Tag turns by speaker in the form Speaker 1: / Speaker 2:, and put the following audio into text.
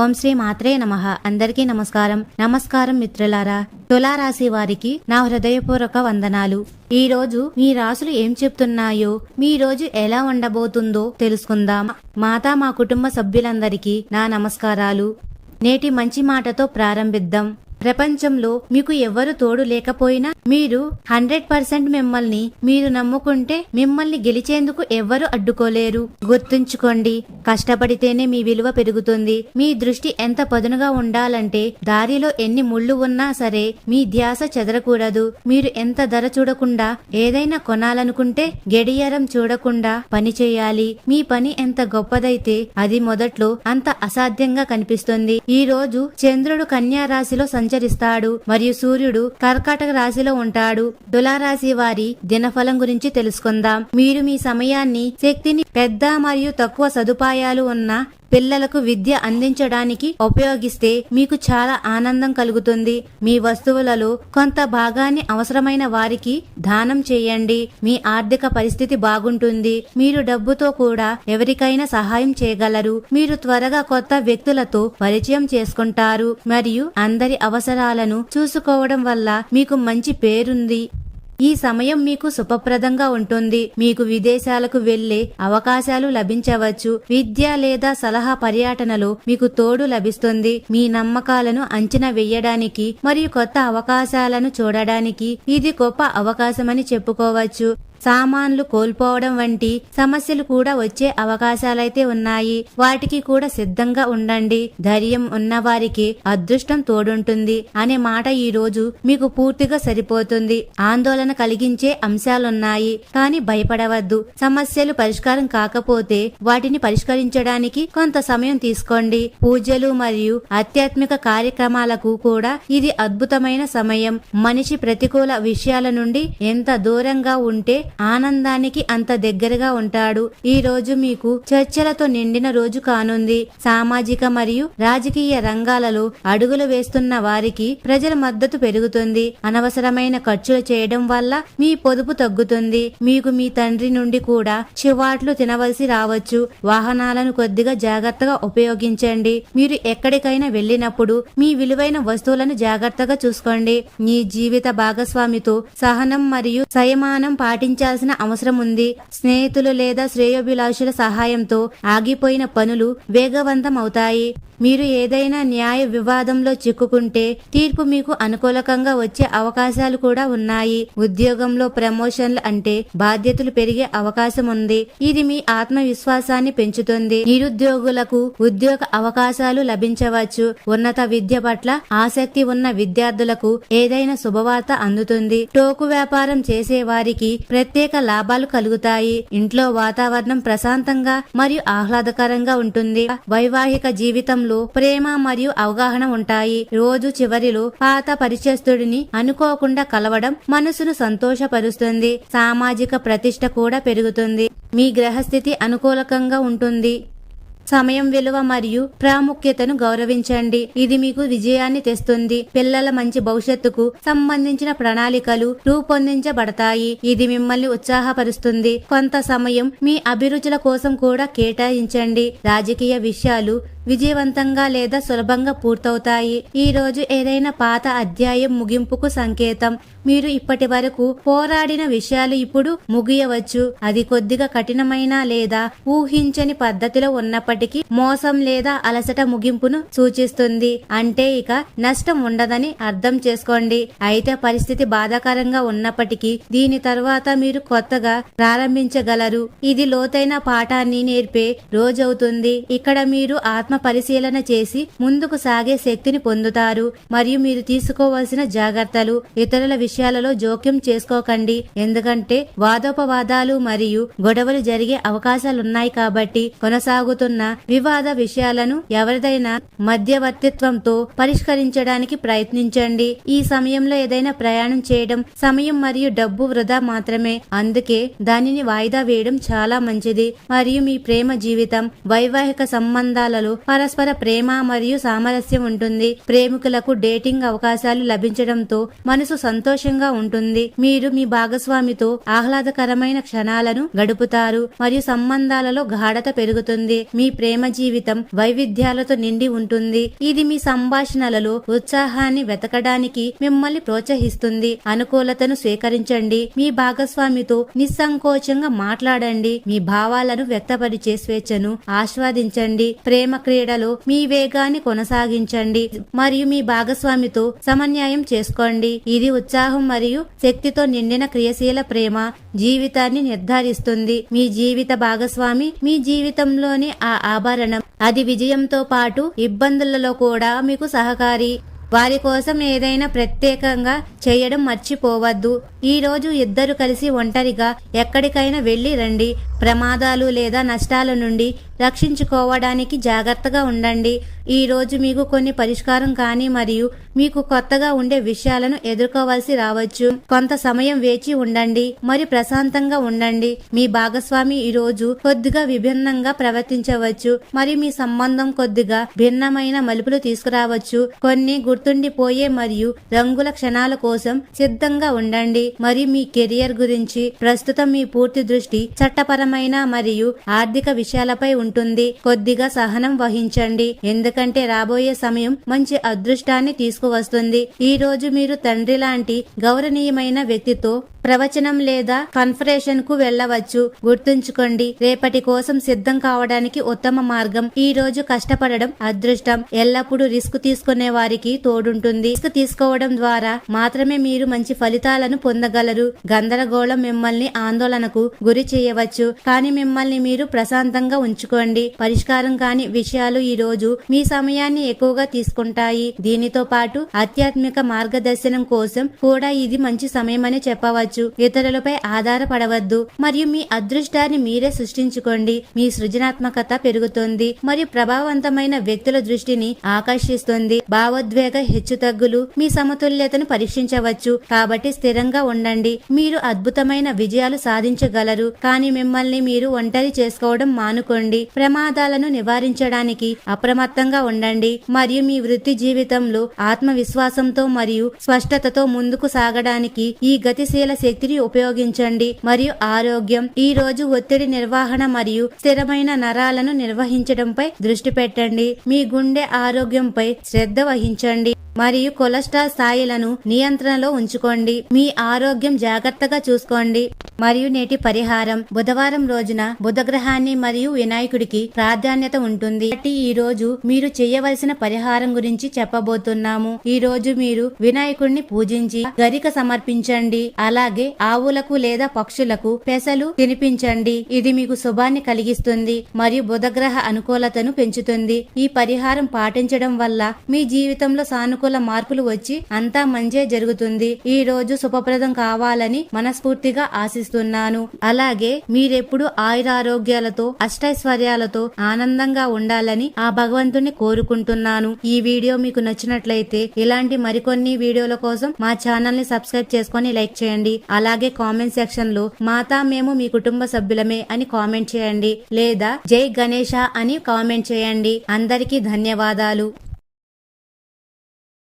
Speaker 1: ఓం శ్రీ మాత్రే నమ అందరికీ నమస్కారం నమస్కారం మిత్రులారా తులారాశి వారికి నా హృదయపూర్వక వందనాలు ఈ రోజు మీ రాసులు ఏం చెప్తున్నాయో మీ రోజు ఎలా ఉండబోతుందో తెలుసుకుందాం మాతా మా కుటుంబ సభ్యులందరికీ నా నమస్కారాలు నేటి మంచి మాటతో ప్రారంభిద్దాం ప్రపంచంలో మీకు ఎవరు తోడు లేకపోయినా మీరు హండ్రెడ్ పర్సెంట్ మిమ్మల్ని మీరు నమ్ముకుంటే మిమ్మల్ని గెలిచేందుకు ఎవ్వరు అడ్డుకోలేరు గుర్తుంచుకోండి కష్టపడితేనే మీ విలువ పెరుగుతుంది మీ దృష్టి ఎంత పదునుగా ఉండాలంటే దారిలో ఎన్ని ముళ్ళు ఉన్నా సరే మీ ధ్యాస చెదరకూడదు మీరు ఎంత ధర చూడకుండా ఏదైనా కొనాలనుకుంటే గడియారం చూడకుండా పని చేయాలి మీ పని ఎంత గొప్పదైతే అది మొదట్లో అంత అసాధ్యంగా కనిపిస్తుంది ఈ రోజు చంద్రుడు కన్యా రాశిలో సంచ సంచరిస్తాడు మరియు సూర్యుడు కర్కాటక రాశిలో ఉంటాడు తులారాశి వారి దినఫలం గురించి తెలుసుకుందాం మీరు మీ సమయాన్ని శక్తిని పెద్ద మరియు తక్కువ సదుపాయాలు ఉన్న పిల్లలకు విద్య అందించడానికి ఉపయోగిస్తే మీకు చాలా ఆనందం కలుగుతుంది మీ వస్తువులలో కొంత భాగాన్ని అవసరమైన వారికి దానం చేయండి మీ ఆర్థిక పరిస్థితి బాగుంటుంది మీరు డబ్బుతో కూడా ఎవరికైనా సహాయం చేయగలరు మీరు త్వరగా కొత్త వ్యక్తులతో పరిచయం చేసుకుంటారు మరియు అందరి అవసరాలను చూసుకోవడం వల్ల మీకు మంచి పేరుంది ఈ సమయం మీకు శుభప్రదంగా ఉంటుంది మీకు విదేశాలకు వెళ్లే అవకాశాలు లభించవచ్చు విద్య లేదా సలహా పర్యటనలో మీకు తోడు లభిస్తుంది మీ నమ్మకాలను అంచనా వేయడానికి మరియు కొత్త అవకాశాలను చూడడానికి ఇది గొప్ప అవకాశమని చెప్పుకోవచ్చు సామాన్లు కోల్పోవడం వంటి సమస్యలు కూడా వచ్చే అవకాశాలైతే ఉన్నాయి వాటికి కూడా సిద్ధంగా ఉండండి ధైర్యం ఉన్న వారికి అదృష్టం తోడుంటుంది అనే మాట ఈ రోజు మీకు పూర్తిగా సరిపోతుంది ఆందోళన కలిగించే అంశాలున్నాయి కానీ భయపడవద్దు సమస్యలు పరిష్కారం కాకపోతే వాటిని పరిష్కరించడానికి కొంత సమయం తీసుకోండి పూజలు మరియు ఆధ్యాత్మిక కార్యక్రమాలకు కూడా ఇది అద్భుతమైన సమయం మనిషి ప్రతికూల విషయాల నుండి ఎంత దూరంగా ఉంటే ఆనందానికి అంత దగ్గరగా ఉంటాడు ఈ రోజు మీకు చర్చలతో నిండిన రోజు కానుంది సామాజిక మరియు రాజకీయ రంగాలలో అడుగులు వేస్తున్న వారికి ప్రజల మద్దతు పెరుగుతుంది అనవసరమైన ఖర్చులు చేయడం వల్ల మీ పొదుపు తగ్గుతుంది మీకు మీ తండ్రి నుండి కూడా చివాట్లు తినవలసి రావచ్చు వాహనాలను కొద్దిగా జాగ్రత్తగా ఉపయోగించండి మీరు ఎక్కడికైనా వెళ్ళినప్పుడు మీ విలువైన వస్తువులను జాగ్రత్తగా చూసుకోండి మీ జీవిత భాగస్వామితో సహనం మరియు సయమానం పాటించ గమనించాల్సిన అవసరం ఉంది స్నేహితులు లేదా శ్రేయోభిలాషుల సహాయంతో ఆగిపోయిన పనులు వేగవంతం అవుతాయి మీరు ఏదైనా న్యాయ వివాదంలో చిక్కుకుంటే తీర్పు మీకు అనుకూలకంగా వచ్చే అవకాశాలు కూడా ఉన్నాయి ఉద్యోగంలో ప్రమోషన్లు అంటే బాధ్యతలు పెరిగే అవకాశం ఉంది ఇది మీ ఆత్మవిశ్వాసాన్ని పెంచుతుంది నిరుద్యోగులకు ఉద్యోగ అవకాశాలు లభించవచ్చు ఉన్నత విద్య పట్ల ఆసక్తి ఉన్న విద్యార్థులకు ఏదైనా శుభవార్త అందుతుంది టోకు వ్యాపారం చేసే వారికి ప్రత్యేక లాభాలు కలుగుతాయి ఇంట్లో వాతావరణం ప్రశాంతంగా మరియు ఆహ్లాదకరంగా ఉంటుంది వైవాహిక జీవితంలో ప్రేమ మరియు అవగాహన ఉంటాయి రోజు చివరిలో పాత పరిచయస్తుడిని అనుకోకుండా కలవడం మనసును సంతోషపరుస్తుంది సామాజిక ప్రతిష్ట కూడా పెరుగుతుంది మీ గ్రహస్థితి అనుకూలకంగా ఉంటుంది సమయం విలువ మరియు ప్రాముఖ్యతను గౌరవించండి ఇది మీకు విజయాన్ని తెస్తుంది పిల్లల మంచి భవిష్యత్తుకు సంబంధించిన ప్రణాళికలు రూపొందించబడతాయి ఇది మిమ్మల్ని ఉత్సాహపరుస్తుంది కొంత సమయం మీ అభిరుచుల కోసం కూడా కేటాయించండి రాజకీయ విషయాలు విజయవంతంగా లేదా సులభంగా పూర్తవుతాయి ఈ రోజు ఏదైనా పాత అధ్యాయం ముగింపుకు సంకేతం మీరు ఇప్పటి వరకు పోరాడిన విషయాలు ఇప్పుడు ముగియవచ్చు అది కొద్దిగా కఠినమైన లేదా ఊహించని పద్ధతిలో ఉన్నప్పటికీ ఉన్నప్పటికీ మోసం లేదా అలసట ముగింపును సూచిస్తుంది అంటే ఇక నష్టం ఉండదని అర్థం చేసుకోండి అయితే పరిస్థితి బాధాకరంగా ఉన్నప్పటికీ దీని తర్వాత మీరు కొత్తగా ప్రారంభించగలరు ఇది లోతైన పాఠాన్ని నేర్పే రోజవుతుంది ఇక్కడ మీరు ఆత్మ పరిశీలన చేసి ముందుకు సాగే శక్తిని పొందుతారు మరియు మీరు తీసుకోవాల్సిన జాగ్రత్తలు ఇతరుల విషయాలలో జోక్యం చేసుకోకండి ఎందుకంటే వాదోపవాదాలు మరియు గొడవలు జరిగే అవకాశాలున్నాయి కాబట్టి కొనసాగుతున్న వివాద విషయాలను ఎవరిదైనా మధ్యవర్తిత్వంతో పరిష్కరించడానికి ప్రయత్నించండి ఈ సమయంలో ఏదైనా ప్రయాణం చేయడం సమయం మరియు డబ్బు వృధా మాత్రమే అందుకే దానిని వాయిదా వేయడం చాలా మంచిది మరియు మీ ప్రేమ జీవితం వైవాహిక సంబంధాలలో పరస్పర ప్రేమ మరియు సామరస్యం ఉంటుంది ప్రేమికులకు డేటింగ్ అవకాశాలు లభించడంతో మనసు సంతోషంగా ఉంటుంది మీరు మీ భాగస్వామితో ఆహ్లాదకరమైన క్షణాలను గడుపుతారు మరియు సంబంధాలలో గాఢత పెరుగుతుంది మీ ప్రేమ జీవితం వైవిధ్యాలతో నిండి ఉంటుంది ఇది మీ సంభాషణలలో ఉత్సాహాన్ని వెతకడానికి మిమ్మల్ని ప్రోత్సహిస్తుంది అనుకూలతను స్వీకరించండి మీ భాగస్వామితో నిస్సంకోచంగా మాట్లాడండి మీ భావాలను వ్యక్తపరిచే స్వేచ్ఛను ఆస్వాదించండి ప్రేమ క్రీడలో మీ వేగాన్ని కొనసాగించండి మరియు మీ భాగస్వామితో సమన్యాయం చేసుకోండి ఇది ఉత్సాహం మరియు శక్తితో నిండిన క్రియశీల ప్రేమ జీవితాన్ని నిర్ధారిస్తుంది మీ జీవిత భాగస్వామి మీ జీవితంలోని ఆ ఆభరణం అది విజయంతో పాటు ఇబ్బందులలో కూడా మీకు సహకారి వారి కోసం ఏదైనా ప్రత్యేకంగా చేయడం మర్చిపోవద్దు ఈరోజు ఇద్దరు కలిసి ఒంటరిగా ఎక్కడికైనా వెళ్ళి రండి ప్రమాదాలు లేదా నష్టాల నుండి రక్షించుకోవడానికి జాగ్రత్తగా ఉండండి ఈరోజు మీకు కొన్ని పరిష్కారం కానీ మరియు మీకు కొత్తగా ఉండే విషయాలను ఎదుర్కోవాల్సి రావచ్చు కొంత సమయం వేచి ఉండండి మరి ప్రశాంతంగా ఉండండి మీ భాగస్వామి ఈరోజు కొద్దిగా విభిన్నంగా ప్రవర్తించవచ్చు మరి మీ సంబంధం కొద్దిగా భిన్నమైన మలుపులు తీసుకురావచ్చు కొన్ని గుర్తు గుర్తుండిపోయే మరియు రంగుల క్షణాల కోసం సిద్ధంగా ఉండండి మరియు మీ కెరియర్ గురించి ప్రస్తుతం మీ పూర్తి దృష్టి చట్టపరమైన మరియు ఆర్థిక విషయాలపై ఉంటుంది కొద్దిగా సహనం వహించండి ఎందుకంటే రాబోయే సమయం మంచి అదృష్టాన్ని తీసుకువస్తుంది ఈ రోజు మీరు తండ్రి లాంటి గౌరవనీయమైన వ్యక్తితో ప్రవచనం లేదా కన్ఫరేషన్ కు వెళ్ళవచ్చు గుర్తుంచుకోండి రేపటి కోసం సిద్ధం కావడానికి ఉత్తమ మార్గం ఈ రోజు కష్టపడడం అదృష్టం ఎల్లప్పుడూ రిస్క్ తీసుకునే వారికి తో తోడుంటుంది ఇసుక తీసుకోవడం ద్వారా మాత్రమే మీరు మంచి ఫలితాలను పొందగలరు గందరగోళం మిమ్మల్ని ఆందోళనకు గురి చేయవచ్చు కానీ మిమ్మల్ని మీరు ప్రశాంతంగా ఉంచుకోండి పరిష్కారం కాని విషయాలు ఈ రోజు మీ సమయాన్ని ఎక్కువగా తీసుకుంటాయి దీనితో పాటు ఆధ్యాత్మిక మార్గదర్శనం కోసం కూడా ఇది మంచి సమయమని చెప్పవచ్చు ఇతరులపై ఆధారపడవద్దు మరియు మీ అదృష్టాన్ని మీరే సృష్టించుకోండి మీ సృజనాత్మకత పెరుగుతుంది మరియు ప్రభావవంతమైన వ్యక్తుల దృష్టిని ఆకర్షిస్తుంది భావోద్వేగ చేత హెచ్చుతగ్గులు మీ సమతుల్యతను పరీక్షించవచ్చు కాబట్టి స్థిరంగా ఉండండి మీరు అద్భుతమైన విజయాలు సాధించగలరు కానీ మిమ్మల్ని మీరు ఒంటరి చేసుకోవడం మానుకోండి ప్రమాదాలను నివారించడానికి అప్రమత్తంగా ఉండండి మరియు మీ వృత్తి జీవితంలో ఆత్మవిశ్వాసంతో మరియు స్పష్టతతో ముందుకు సాగడానికి ఈ గతిశీల శక్తిని ఉపయోగించండి మరియు ఆరోగ్యం ఈ రోజు ఒత్తిడి నిర్వహణ మరియు స్థిరమైన నరాలను నిర్వహించడంపై దృష్టి పెట్టండి మీ గుండె ఆరోగ్యంపై శ్రద్ధ వహించండి చేయండి మరియు కొలెస్ట్రాల్ స్థాయిలను నియంత్రణలో ఉంచుకోండి మీ ఆరోగ్యం జాగ్రత్తగా చూసుకోండి మరియు నేటి పరిహారం బుధవారం రోజున బుధగ్రహాన్ని మరియు వినాయకుడికి ప్రాధాన్యత ఉంటుంది కాబట్టి ఈ రోజు మీరు చేయవలసిన పరిహారం గురించి చెప్పబోతున్నాము ఈ రోజు మీరు వినాయకుడిని పూజించి గరిక సమర్పించండి అలాగే ఆవులకు లేదా పక్షులకు పెసలు తినిపించండి ఇది మీకు శుభాన్ని కలిగిస్తుంది మరియు బుధగ్రహ అనుకూలతను పెంచుతుంది ఈ పరిహారం పాటించడం వల్ల మీ జీవితంలో సానుకూల సానుకూల మార్పులు వచ్చి అంతా మంచే జరుగుతుంది ఈ రోజు శుభప్రదం కావాలని మనస్ఫూర్తిగా ఆశిస్తున్నాను అలాగే మీరెప్పుడు ఆయురారోగ్యాలతో అష్టైశ్వర్యాలతో ఆనందంగా ఉండాలని ఆ భగవంతుని కోరుకుంటున్నాను ఈ వీడియో మీకు నచ్చినట్లయితే ఇలాంటి మరికొన్ని వీడియోల కోసం మా ఛానల్ ని సబ్స్క్రైబ్ చేసుకుని లైక్ చేయండి అలాగే కామెంట్ సెక్షన్ లో మాతా మేము మీ కుటుంబ సభ్యులమే అని కామెంట్ చేయండి లేదా జై గణేష అని కామెంట్ చేయండి అందరికీ ధన్యవాదాలు